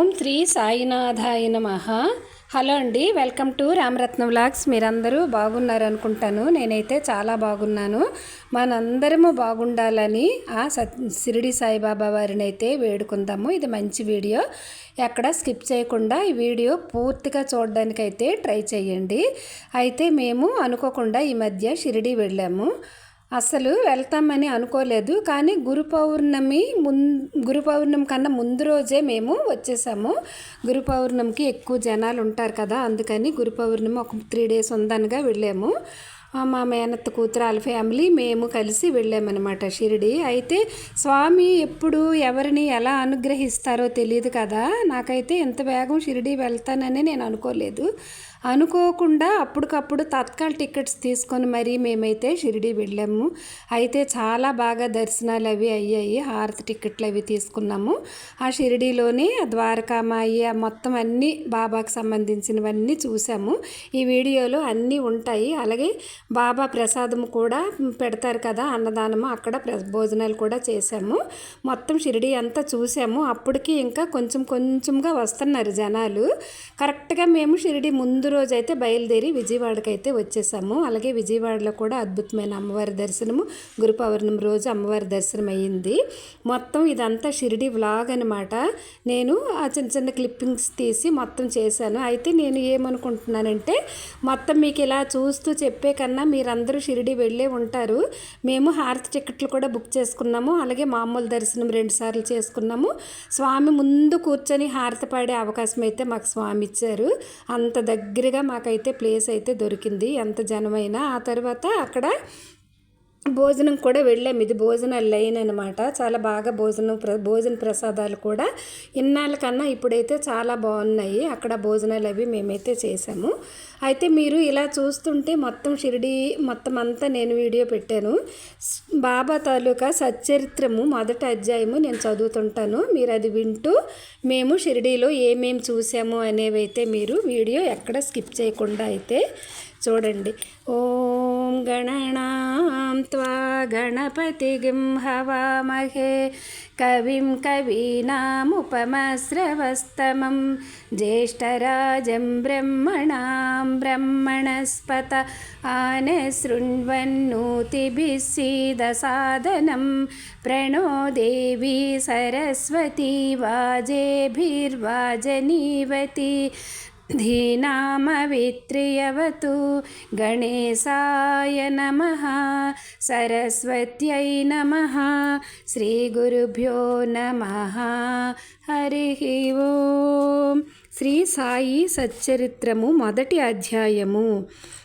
ఓం శ్రీ సాయినాథాయ నమ. హలో అండి వెల్కమ్ టు రామరత్న వ్లాగ్స్. మీరందరూ బాగున్నారు అనుకుంటాను నేనైతే చాలా బాగున్నాను. మనందరము బాగుండాలని ఆ సత్ సిరిడి సాయిబాబా వారిని అయితే వేడుకుందాము. ఇది మంచి వీడియో. ఎక్కడ స్కిప్ చేయకుండా ఈ వీడియో పూర్తిగా చూడడానికైతే ట్రై చేయండి. అయితే మేము అనుకోకుండా ఈ మధ్య షిరిడి వెళ్ళాము. అసలు వెళ్తామని అనుకోలేదు కానీ గురు పౌర్ణమి ముం గురు పౌర్ణమి కన్నా ముందు రోజే మేము వచ్చేసాము. గురు పౌర్ణమికి ఎక్కువ జనాలు ఉంటారు కదా అందుకని గురు పౌర్ణమి ఒక త్రీ డేస్ ఉందనగా వెళ్ళాము. మా మేనత్త కూతురు వాళ్ళ ఫ్యామిలీ మేము కలిసి వెళ్ళామన్నమాట షిరిడి. అయితే స్వామి ఎప్పుడు ఎవరిని ఎలా అనుగ్రహిస్తారో తెలియదు కదా నాకైతే ఎంత వేగం షిరిడి వెళ్తానని నేను అనుకోలేదు. అనుకోకుండా అప్పటికప్పుడు తత్కాల్ టికెట్స్ తీసుకొని మరీ మేమైతే షిరిడి వెళ్ళాము. అయితే చాలా బాగా దర్శనాలు అవి అయ్యాయి. హారతి టికెట్లు అవి తీసుకున్నాము. ఆ షిరిడీలోని ద్వారకామాయి మొత్తం అన్నీ బాబాకు సంబంధించినవన్నీ చూసాము. ఈ వీడియోలో అన్నీ ఉంటాయి. అలాగే బాబా ప్రసాదం కూడా పెడతారు కదా అన్నదానము అక్కడ భోజనాలు కూడా చేసాము. మొత్తం షిరిడి అంతా చూసాము. అప్పటికి ఇంకా కొంచెం కొంచెంగా వస్తున్నారు జనాలు. కరెక్ట్గా మేము షిరిడి ముందు రోజు అయితే బయలుదేరి విజయవాడకైతే వచ్చేసాము. అలాగే విజయవాడలో కూడా అద్భుతమైన అమ్మవారి దర్శనము గురు పౌర్ణమి రోజు అమ్మవారి దర్శనం అయ్యింది మొత్తం ఇదంతా షిరిడి వ్లాగ్ అనమాట నేను ఆ చిన్న చిన్న క్లిప్పింగ్స్ తీసి మొత్తం చేశాను. అయితే నేను ఏమనుకుంటున్నానంటే మొత్తం మీకు ఇలా చూస్తూ చెప్పే కన్నా మీరందరూ షిరిడి వెళ్ళే ఉంటారు. మేము హారతి టికెట్లు కూడా బుక్ చేసుకున్నాము. అలాగే మామూలు దర్శనం రెండు సార్లు చేసుకున్నాము. స్వామి ముందు కూర్చొని హారతి పాడే అవకాశం అయితే మాకు స్వామి ఇచ్చారు. అంత దగ్గర దగ్గరగా మాకైతే ప్లేస్ అయితే దొరికింది. ఎంత జనమైనా ఆ తర్వాత అక్కడ భోజనం కూడా వెళ్ళాము ఇది భోజనాలు లైన్ అనమాట చాలా బాగా భోజనం ప్ర భోజన ప్రసాదాలు కూడా ఇన్నాళ్ళ కన్నా ఇప్పుడైతే చాలా బాగున్నాయి. అక్కడ భోజనాలు అవి మేమైతే చేసాము. అయితే మీరు ఇలా చూస్తుంటే మొత్తం షిరిడి మొత్తం అంతా నేను వీడియో పెట్టాను. బాబా తాలూకా సచ్చరిత్రము మొదటి అధ్యాయము నేను చదువుతుంటాను. మీరు అది వింటూ మేము షిరిడీలో ఏమేమి చూసాము అనేవి అయితే మీరు వీడియో ఎక్కడ స్కిప్ చేయకుండా అయితే చూడండి. ఓ ॐ गणनां त्वा गणपतिगिं हवामहे। कविं कवीनामुपमस्रवस्तमं ज्येष्ठराजं ब्रह्मणां ब्रह्मणस्पत आने शृण्वन्नुतिभि सीदसाधनं प्रणो देवी सरस्वती वाजेभिर्वाजनीवती। धीनामवित्रियवतु गणेशाय नमः सरस्वत्यै नमः श्रीगुरुभ्यो नमः हरिः ఓం శ్రీ సాయి సచ్చరిత్రము మొదటి అధ్యాయము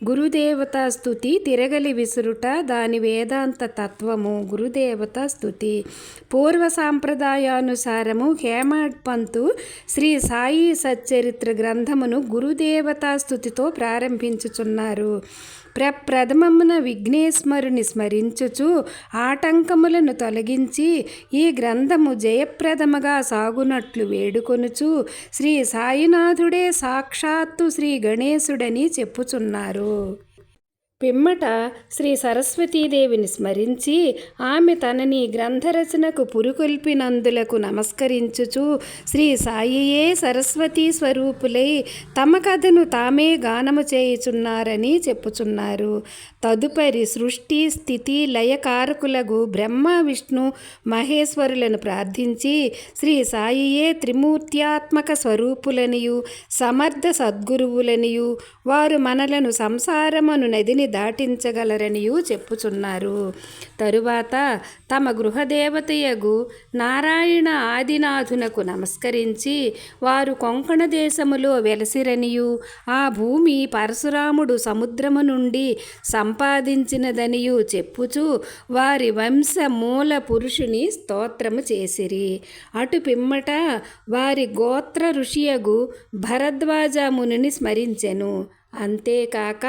గురుదేవతా స్థుతి తిరగలి విసురుట దాని వేదాంత తత్వము. గురుదేవత స్థుతి పూర్వ సాంప్రదాయానుసారము హేమడ్ పంతు శ్రీ సాయి సచ్చరిత్ర గ్రంథమును గురుదేవతా స్థుతితో ప్రారంభించుచున్నారు. ప్రప్రథమమున విఘ్నేశ్వరుని స్మరించుచు ఆటంకములను తొలగించి ఈ గ్రంథము జయప్రదముగా సాగునట్లు వేడుకొనుచు శ్రీ సాయినాథుడే సాక్షాత్తు శ్రీ గణేశుడని చెప్పుచున్నారు. Oh. పిమ్మట శ్రీ సరస్వతీదేవిని స్మరించి ఆమె తనని గ్రంథరచనకు పురుకొల్పినందులకు నమస్కరించుచు శ్రీ సాయియే సరస్వతీ స్వరూపులై తమ కథను తామే గానము చేయుచున్నారని చెప్పుచున్నారు. తదుపరి సృష్టి స్థితి లయకారకులకు బ్రహ్మ విష్ణు మహేశ్వరులను ప్రార్థించి శ్రీ సాయియే త్రిమూర్త్యాత్మక స్వరూపులనియు సమర్థ సద్గురువులనియు వారు మనలను సంసారమును నదిని దాటించగలరనియు చెప్పుచున్నారు. తరువాత తమ గృహదేవతయగు నారాయణ ఆదినాథునకు నమస్కరించి వారు కొంకణ దేశములో వెలసిరనియు ఆ భూమి పరశురాముడు సముద్రము నుండి సంపాదించినదనియు చెప్పుచు వారి వంశ మూల పురుషుని స్తోత్రము చేసిరి. అటు పిమ్మట వారి గోత్ర ఋషియగు భరద్వాజముని స్మరించెను. అంతేకాక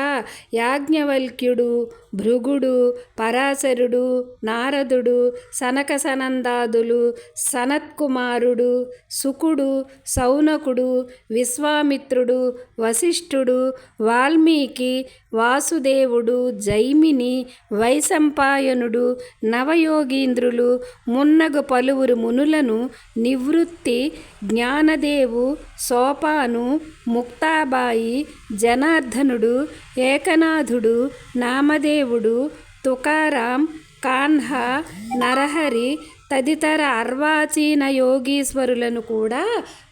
యాజ్ఞవల్క్యుడు భృగుడు పరాశరుడు నారదుడు సనక సనందాదులు సనత్కుమారుడు సుకుడు సౌనకుడు విశ్వామిత్రుడు వశిష్ఠుడు వాల్మీకి వాసుదేవుడు జైమిని వైశంపాయనుడు నవయోగీంద్రులు మున్నగు పలువురు మునులను నివృత్తి జ్ఞానదేవు సోపాను ముక్తాబాయి జనార్దనుడు ఏకనాథుడు నామదేవుడు తుకారాం కాన్హా నరహరి తదితర అర్వాచీన యోగీశ్వరులను కూడా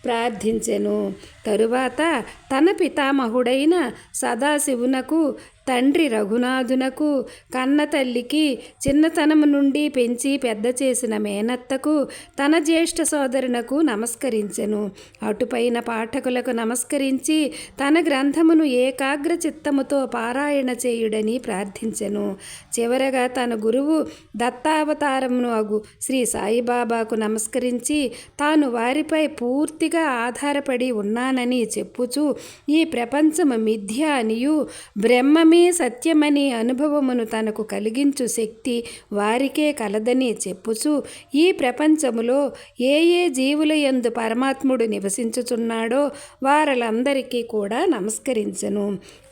ప్రార్థించెను. తరువాత తన పితామహుడైన సదాశివునకు తండ్రి రఘునాథునకు కన్నతల్లికి చిన్నతనం చిన్నతనము నుండి పెంచి పెద్ద చేసిన మేనత్తకు తన జ్యేష్ఠ సోదరునకు నమస్కరించెను. అటుపైన పాఠకులకు నమస్కరించి తన గ్రంథమును ఏకాగ్ర చిత్తముతో పారాయణ చేయుడని ప్రార్థించెను. చివరగా తన గురువు దత్తావతారమును అగు శ్రీ సాయిబాబాకు నమస్కరించి తాను వారిపై పూర్తిగా ఆధారపడి ఉన్నాను ఉన్నానని చెప్పుచు ఈ ప్రపంచము మిథ్య అనియు బ్రహ్మమే సత్యమని అనుభవమును తనకు కలిగించు శక్తి వారికే కలదని చెప్పుచు ఈ ప్రపంచములో ఏ ఏ జీవుల యందు పరమాత్ముడు నివసించుచున్నాడో వారలందరికీ కూడా నమస్కరించెను.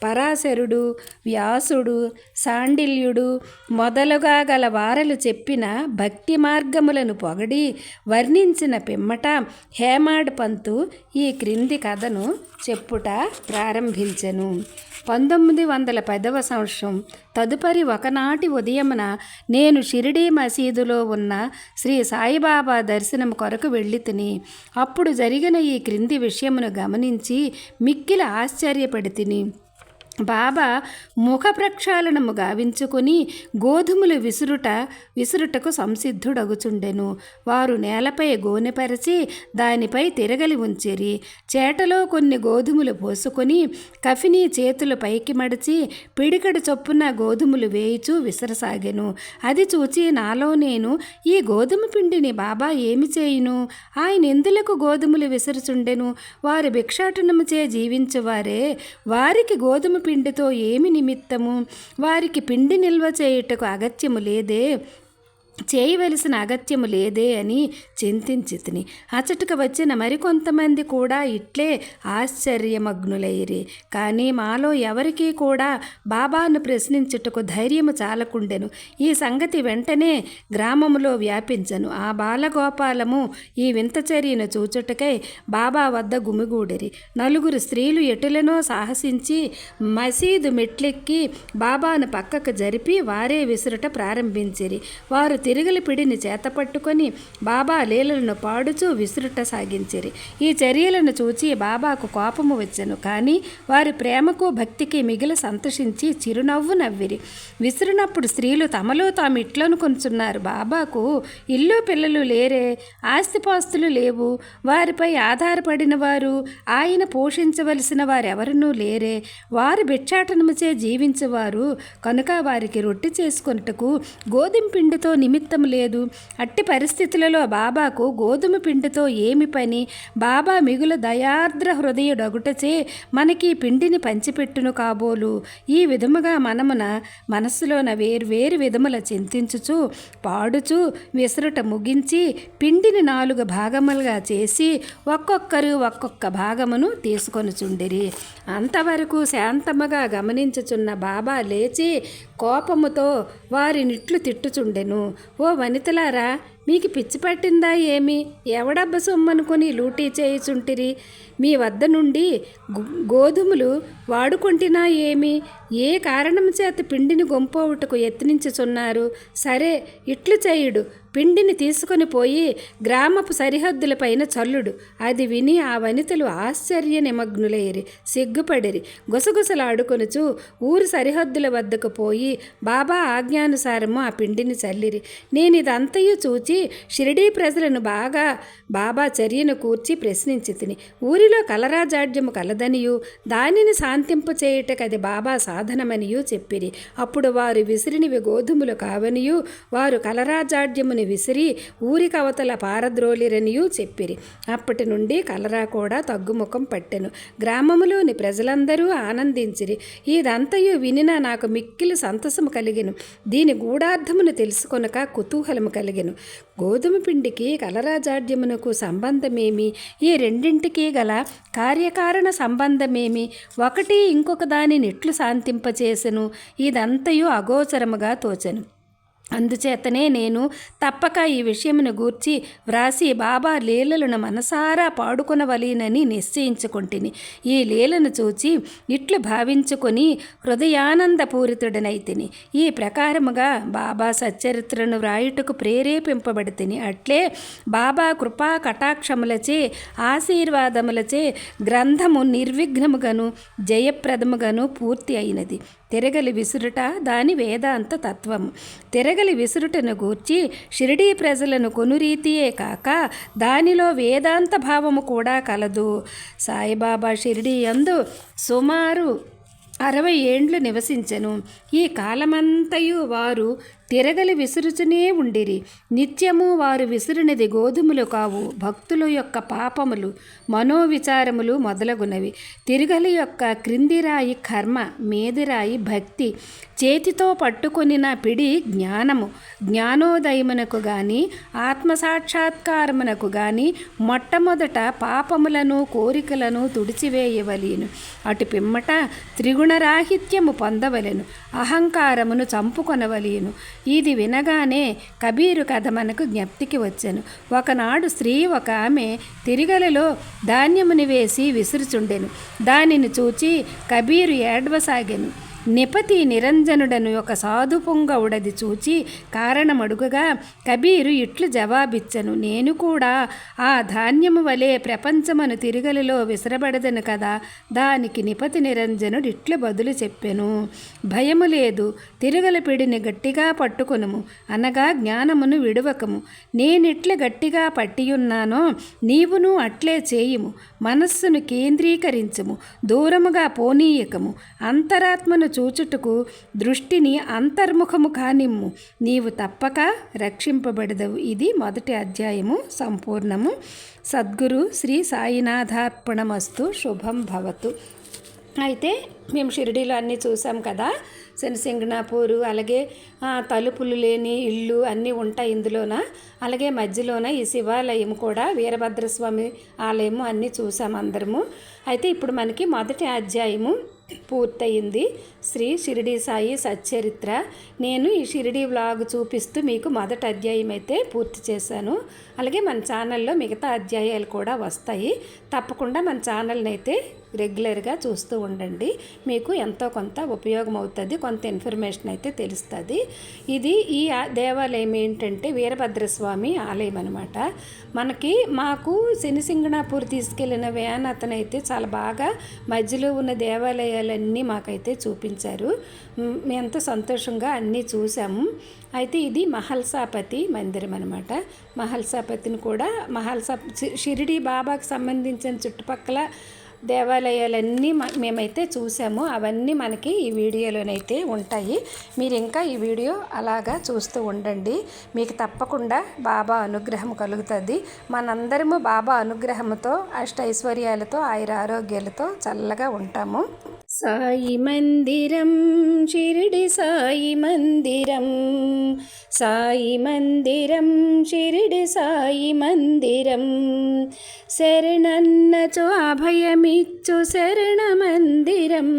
పరాశరుడు వ్యాసుడు సాండిల్యుడు మొదలుగా గల వారలు చెప్పిన భక్తి మార్గములను పొగడి వర్ణించిన పిమ్మట హేమాడ్ పంతు ఈ క్రింది కథ. కథను చెప్పుట ప్రారంభించెను. పంతొమ్మిది వందల పదవ సంవత్సరం తదుపరి ఒకనాటి ఉదయమున నేను షిరిడీ మసీదులో ఉన్న శ్రీ సాయిబాబా దర్శనం కొరకు వెళ్ళి తిని అప్పుడు జరిగిన ఈ క్రింది విషయమును గమనించి మిక్కిల ఆశ్చర్యపడి తిని బాబా ముఖ ప్రక్షాళనము గావించుకొని గోధుమలు విసురుట విసురుటకు సంసిద్ధుడగుచుండెను. వారు నేలపై గోనెపరచి దానిపై తిరగలి ఉంచిరి. చేటలో కొన్ని గోధుమలు పోసుకొని కఫిని చేతులు పైకి మడిచి పిడికడు చొప్పున గోధుమలు వేయిచూ విసరసాగెను. అది చూచి నాలో నేను ఈ గోధుమ పిండిని బాబా ఏమి చేయును? ఆయన ఎందులకు గోధుమలు విసరుచుండెను? వారు భిక్షాటనముచే జీవించువారే. వారికి గోధుమ పిండితో ఏమి నిమిత్తము? వారికి పిండి నిల్వ చేయుటకు అగత్యము లేదే. చేయవలసిన అగత్యము లేదే అని చింతించితిని. అచటక వచ్చిన మరికొంతమంది కూడా ఇట్లే ఆశ్చర్యమగ్నులైరి. కానీ మాలో ఎవరికీ కూడా బాబాను ప్రశ్నించుటకు ధైర్యము చాలకుండెను. ఈ సంగతి వెంటనే గ్రామములో వ్యాపించను. ఆ బాలగోపాలము ఈ వింత చర్యను చూచుటకై బాబా వద్ద గుమిగూడిరి. నలుగురు స్త్రీలు ఎటులనో సాహసించి మసీదు మెట్లెక్కి బాబాను పక్కకు జరిపి వారే విసురుట ప్రారంభించిరి. వారు తిరిగలి పిడిని చేతపట్టుకొని బాబా లీలలను పాడుచూ విసురుట సాగించిరి. ఈ చర్యలను చూచి బాబాకు కోపము వచ్చెను. కానీ వారి ప్రేమకు భక్తికి మిగిలి సంతోషించి చిరునవ్వు నవ్విరి. విసిరినప్పుడు స్త్రీలు తమలో తాము ఇట్లను కొంచున్నారు. బాబాకు ఇల్లు పిల్లలు లేరే ఆస్తిపాస్తులు లేవు. వారిపై ఆధారపడిన వారు ఆయన పోషించవలసిన వారెవరనూ లేరే. వారు భిక్షాటనముచే జీవించేవారు. కనుక వారికి రొట్టె చేసుకొనుటకు గోధుమ పిండితో నిమిత్తం లేదు. అట్టి పరిస్థితులలో బాబాకు గోధుమ పిండితో ఏమి పని? బాబా మిగుల దయార్ద్ర హృదయుడగుటచే మనకి పిండిని పంచిపెట్టును కాబోలు. ఈ విధముగా మనమున మనస్సులోన వేరు వేరు విధముల చింతించుచు పాడుచు విసరుట ముగించి పిండిని నాలుగు భాగములుగా చేసి ఒక్కొక్కరు ఒక్కొక్క భాగమును తీసుకొనుచుండిరి. అంతవరకు శాంతముగా గమనించుచున్న బాబా లేచి కోపముతో వారినిట్లు తిట్టుచుండెను. ఓ వనితలారా మీకు పిచ్చి పట్టిందా ఏమి? ఎవడబ్బ సొమ్మనుకొని లూటీ చేయుచుంటిరి? మీ వద్ద నుండి గోధుమలు వాడుకుంటున్నా ఏమి? ఏ కారణం చేత పిండిని గొంపోవుటకు యత్నించుచున్నారు? సరే ఇట్లు చేయుడు. పిండిని తీసుకొని పోయి గ్రామపు సరిహద్దులపైన చల్లుడు. అది విని ఆ వనితలు ఆశ్చర్య నిమగ్నులైరి. సిగ్గుపడిరి. గుసగుసలాడుకొనుచు ఊరు సరిహద్దుల వద్దకు పోయి బాబా ఆజ్ఞానుసారము ఆ పిండిని చల్లిరి. నేను ఇదంతయు చూచి షిరిడీ ప్రజలను బాగా బాబా చర్యను కూర్చి ప్రశ్నించి తిని. ఊరిలో కలరాజాడ్యము కలదనియు దానిని శాంతింపు చేయుటకు అది బాబా సాధనమనియు చెప్పిరి. అప్పుడు వారు విసిరినివి గోధుమలు కావనియు వారు కలరాజాడ్యముని విసిరి ఊరి కవతల పారద్రోలిరనియు చెప్పిరి. అప్పటి నుండి కలరా కూడా తగ్గుముఖం పట్టెను. గ్రామములోని ప్రజలందరూ ఆనందించిరి. ఇదంతయు వినిన నాకు మిక్కిలి సంతసము కలిగెను. దీని గూఢార్థమును తెలుసుకొనక కుతూహలము కలిగెను. గోధుమ పిండికి కలరాజాడ్యమునకు సంబంధమేమి? ఈ రెండింటికి గల కార్యకారణ సంబంధమేమి? ఒకటి ఇంకొక దానిని ఎట్లు శాంతింపచేసెను. ఇదంతయు అగోచరముగా తోచెను. అందుచేతనే నేను తప్పక ఈ విషయమును గూర్చి వ్రాసి బాబా లీలలను మనసారా పాడుకొనవలీనని నిశ్చయించుకొంటిని. ఈ లీలను చూచి ఇట్లు భావించుకొని హృదయానందపూరితుడనైతిని. ఈ ప్రకారముగా బాబా సచ్చరిత్రను వ్రాయుటకు ప్రేరేపింపబడితిని. అట్లే బాబా కృపా కటాక్షములచే ఆశీర్వాదములచే గ్రంథము నిర్విఘ్నముగాను జయప్రదముగాను పూర్తి అయినది. తిరగలి విసురుట దాని వేదాంత తత్వం. తిరగలి విసురుటను గూర్చి షిరిడీ ప్రజలను కొనురీతియే కాక దానిలో వేదాంత భావము కూడా కలదు. సాయిబాబా షిరిడీ యందు సుమారు అరవై ఏండ్లు నివసించెను. ఈ కాలమంతయు వారు తిరగలి విసురుచునే ఉండిరి. నిత్యము వారు విసురునిది గోధుమలు కావు. భక్తుల యొక్క పాపములు మనోవిచారములు మొదలగునవి. తిరగలి యొక్క క్రిందిరాయి కర్మ మేదిరాయి భక్తి చేతితో పట్టుకొనిన పిడి జ్ఞానము. జ్ఞానోదయమునకు గాని ఆత్మసాక్షాత్కారమునకు గాని మొట్టమొదట పాపములను కోరికలను తుడిచివేయవలేను. అటు పిమ్మట త్రిగుణరాహిత్యము పొందవలెను. అహంకారమును చంపుకొనవలేను. ఇది వినగానే కబీరు కథ మనకు జ్ఞప్తికి వచ్చాను. ఒకనాడు స్త్రీ ఒక ఆమె తిరిగలలో ధాన్యముని వేసి విసురుచుండెను. దానిని చూచి కబీరు ఏడవసాగాను. నిపతి నిరంజనుడను ఒక సాధు పొంగవుడది చూచి కారణమడుగగా కబీరు ఇట్లు జవాబిచ్చను. నేను కూడా ఆ ధాన్యము వలె ప్రపంచమను తిరుగలిలో విసరబడదను కదా. దానికి నిపతి నిరంజనుడు ఇట్లు బదులు చెప్పెను. భయము లేదు. తిరుగల పిడిని గట్టిగా పట్టుకొనుము. అనగా జ్ఞానమును విడువకము. నేనిట్ల గట్టిగా పట్టియున్నానో నీవును అట్లే చేయుము. మనస్సును కేంద్రీకరించము. దూరముగా పోనీయకము. అంతరాత్మను చూచుటకు దృష్టిని అంతర్ముఖము కానిమ్ము. నీవు తప్పక రక్షింపబడదవు. ఇది మొదటి అధ్యాయము సంపూర్ణము. సద్గురు శ్రీ సాయినాథార్పణమస్తు. శుభం భవతు. అయితే మేము షిరిడీలో అన్నీ చూసాం కదా. శనిసింగనాపూరు అలాగే తలుపులు లేని ఇళ్ళు అన్నీ ఉంటాయి ఇందులోన. అలాగే మధ్యలోన ఈ శివాలయం కూడా వీరభద్రస్వామి ఆలయము అన్నీ చూసాం అందరము. అయితే ఇప్పుడు మనకి మొదటి అధ్యాయము పూర్తయింది. శ్రీ షిరిడి సాయి సచ్చరిత్ర. నేను ఈ షిరిడి వ్లాగ్ చూపిస్తూ మీకు మొదటి అధ్యాయం అయితే పూర్తి చేశాను. అలాగే మన ఛానల్లో మిగతా అధ్యాయాలు కూడా వస్తాయి. తప్పకుండా మన ఛానల్ని అయితే రెగ్యులర్గా చూస్తూ ఉండండి. మీకు ఎంతో కొంత ఉపయోగం అవుతుంది కొంత ఇన్ఫర్మేషన్ అయితే తెలుస్తుంది. ఇది ఈ దేవాలయం ఏంటంటే వీరభద్రస్వామి ఆలయం అనమాట మనకి మాకు శనిసింగణాపూర్ తీసుకెళ్ళిన వ్యాన్ అతనైతే చాలా బాగా మధ్యలో ఉన్న దేవాలయాలన్నీ మాకైతే చూపించారు. ఎంత మేము సంతోషంగా అన్నీ చూసాము అయితే ఇది మహల్సాపతి మందిరం అనమాట మహల్సాపతిని కూడా మహల్సా షిరిడి బాబాకి సంబంధించిన చుట్టుపక్కల దేవాలయాలన్నీ మేమైతే చూసాము. అవన్నీ మనకి ఈ వీడియోలోనైతే ఉంటాయి. మీరు ఇంకా ఈ వీడియో అలాగా చూస్తూ ఉండండి. మీకు తప్పకుండా బాబా అనుగ్రహం కలుగుతుంది. మనందరము బాబా అనుగ్రహంతో అష్టైశ్వర్యాలతో ఆయుర ఆరోగ్యాలతో చల్లగా ఉంటాము. सायि मन्दिरं शिरडि सायि मन्दिरं साई मन्दिरं शिरिडि सायि मन्दिरं शरण अभयमिच्छु शरणमन्दिरं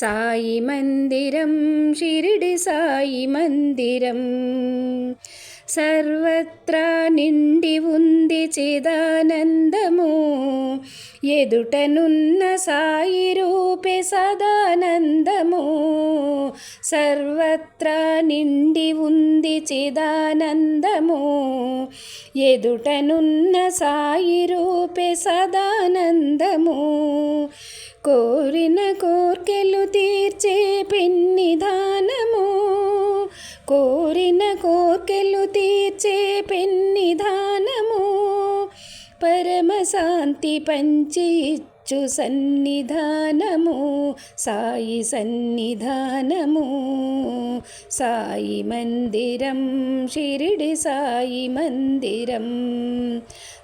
साई मन्दिरं शिरडि सायि मन्दिरम् సర్వత్రా నిండి ఉంది చిదానందము. ఎదుటనున్న సాయి రూపే సదానందము. సర్వత్రా నిండి ఉంది చిదానందము. ఎదుటనున్న సాయి రూపే సదానందము. కోరిన కోర్కెలు తీర్చే పెన్నిధానము కోరిన కోర్కెలు తీర్చే పెన్నిధానము పరమశాంతి పంచి ఇచ్చు సన్నిధానము. సాయి సన్నిధానము. సాయి మందిరం షిరిడి సాయి మందిరం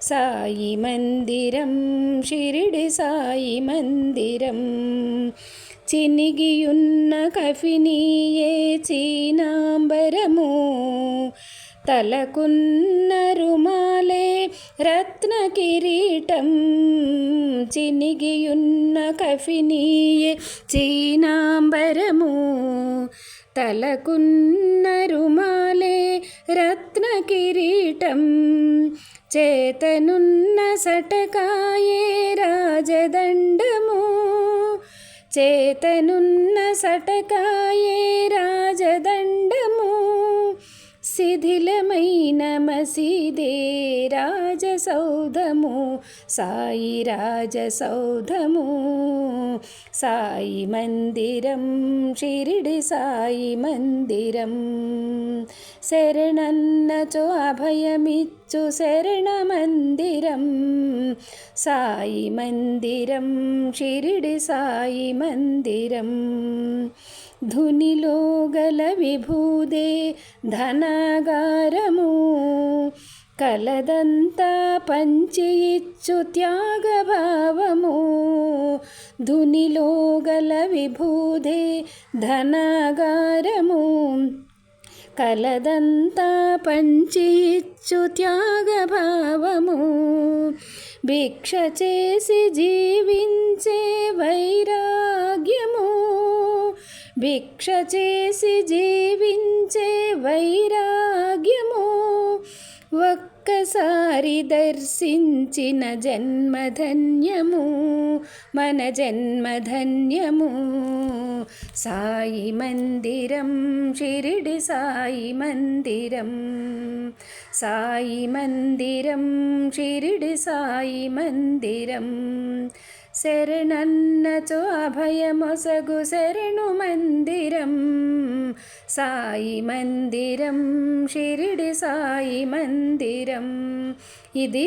సాయి మందిరం షిరిడి సాయి మందిరం చినిగియున్న కఫినీయే చీనాంబరము తలకున్న రుమాలే రత్న కిరీటం చినిగియున్న కఫినీయే తలకున్న రుమాలే రత్న కిరీటం. చేతనున్న సటకాయే రాజదండము. చేతనున్న సటకాయే రాజదండము. శిథిలమైన మసీదే రాజసౌధము సాయి రాజసౌధము సాయి మందిరం షిరిడి సాయి మందిరం శరణన్నచో అభయమిచ్చు శరణ మందిరం సాయి మందిరం షిరిడి సాయి మందిరం ధునిలో గల విభూదే ధనగారము. కలదంతా పంచి ఇచ్చు త్యాగభావము. ధునిలో గల విభూదే ధనగారము. కలదంతా పంచి ఇచ్చు త్యాగభావము. భిక్ష చేసి జీ భిక్ష చేసి జీవించే వైరాగ్యము ఒక్కసారి దర్శించిన జన్మధన్యము మన జన్మధన్యము సాయి మందిరం షిరిడి సాయి మందిరం సాయి మందిరం షిరిడి సాయి మందిరం శరణన్నచో అభయమొసగు శరణు మందిరం. సాయి మందిరం షిరిడి సాయి మందిరం. ఇది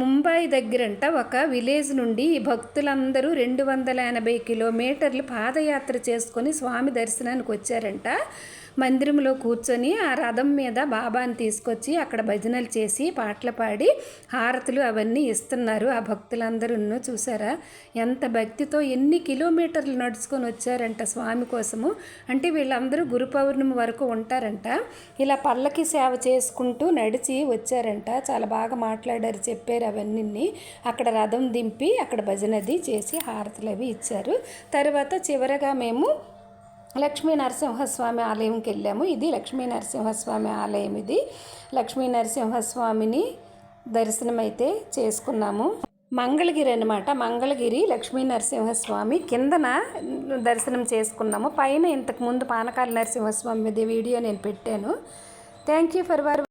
ముంబై దగ్గరంట ఒక విలేజ్ నుండి ఈ భక్తులందరూ రెండు వందల ఎనభై కిలోమీటర్లు పాదయాత్ర చేసుకొని స్వామి దర్శనానికి వచ్చారంట. మందిరంలో కూర్చొని ఆ రథం మీద బాబాని తీసుకొచ్చి అక్కడ భజనలు చేసి పాటలు పాడి హారతులు అవన్నీ ఇస్తున్నారు. ఆ భక్తులందరూ చూసారా? ఎంత భక్తితో ఎన్ని కిలోమీటర్లు నడుచుకొని వచ్చారంట స్వామి కోసము. అంటే వీళ్ళందరూ గురు పౌర్ణమి వరకు ఉంటారంట. ఇలా పల్లకి సేవ చేసుకుంటూ నడిచి వచ్చారంట. చాలా బాగా మాట్లాడారు చెప్పారు అవన్నీ అక్కడ రథం దింపి అక్కడ భజనది చేసి హారతులు అవి ఇచ్చారు. తర్వాత చివరగా మేము లక్ష్మీ నరసింహస్వామి ఆలయంకి వెళ్ళాము. ఇది లక్ష్మీ నరసింహస్వామి ఆలయం ఇది. లక్ష్మీ నరసింహస్వామిని దర్శనం అయితే చేసుకున్నాము. మంగళగిరి అనమాట మంగళగిరి లక్ష్మీ నరసింహస్వామి కిందన దర్శనం చేసుకున్నాము. పైన ఇంతకుముందు పానకాల నరసింహస్వామి మీద వీడియో నేను పెట్టాను. Thank you for were